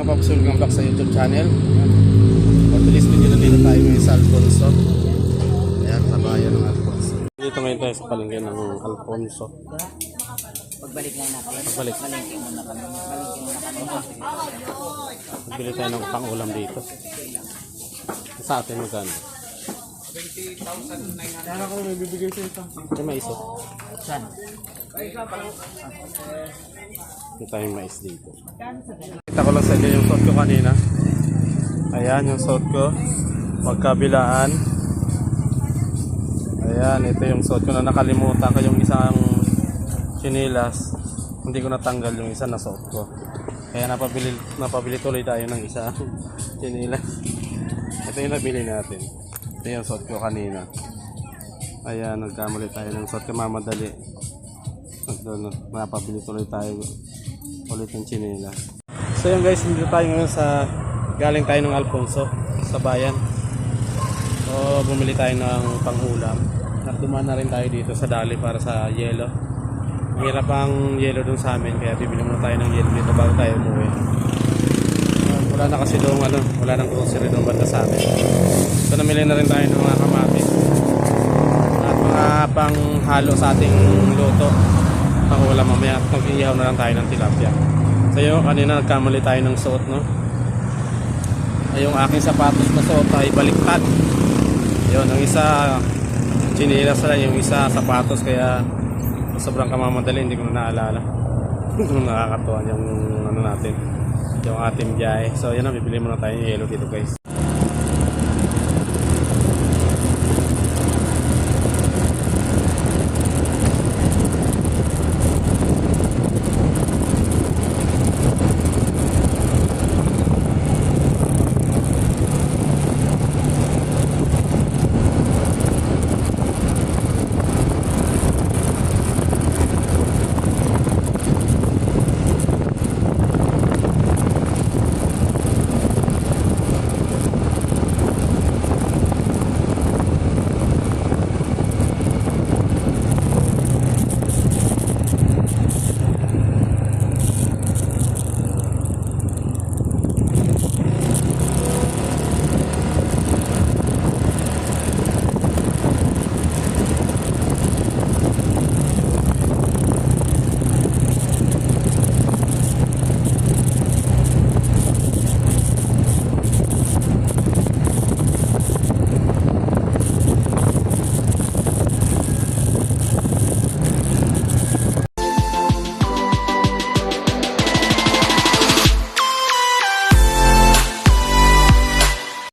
Vlog sa YouTube channel. Today's video, nandito tayo ngayon sa Alfonso. Ayan, sa bayan ng Alfonso. Dito ngayon tayo sa palengke ng Alfonso. Pagbalik lang natin. Pagbalik. Malingki muna kami. Malingki muna kami. Bili tayo ng pang-ulam dito. Sa atin magkano? Kaya ko may bibigay sa ito. May mais oh. Saan? Tayong mais dito. Kita ko lang sa inyo yung suot ko kanina. Ayan yung suot ko. Magkabilaan. Ayan, ito yung suot ko na nakalimutan ko yung isang chinilas. Hindi ko natanggal yung isa na suot ko. Kaya napabili, napabili tuloy tayo ng isa chinilas. Ito yung nabili natin. Ito yung suot ko kanina. Ayan, nagkamali tayo ng suot ko mamadali. Doon, napabili tuloy tayo ulit ng chinela. So yun guys, dito tayo ngayon sa galing tayo ng Alfonso sa bayan. So bumili tayo ng pangulam. At na rin tayo dito sa Dali para sa yelo. Hirap ang yelo dun sa amin kaya bibili muna tayo ng yelo dito bago tayo umuwi. Wala na kasi doon ano, wala nang grocery doon banda sa amin. So namili na rin tayo ng mga kamatis. At mga panghalo sa ating luto. Pangulam mamaya. At mag-iihaw na lang tayo ng tilapia. So yun kanina nagkamali tayo ng suot no? Ay yung aking sapatos na suot ay baliktad. Yun yung isa chinilas lang yung isa sapatos kaya sobrang kamamadali hindi ko na naalala. Nakakatuwa yung ano natin yung ating biyahe. So yun na bibili muna tayo ng yellow dito guys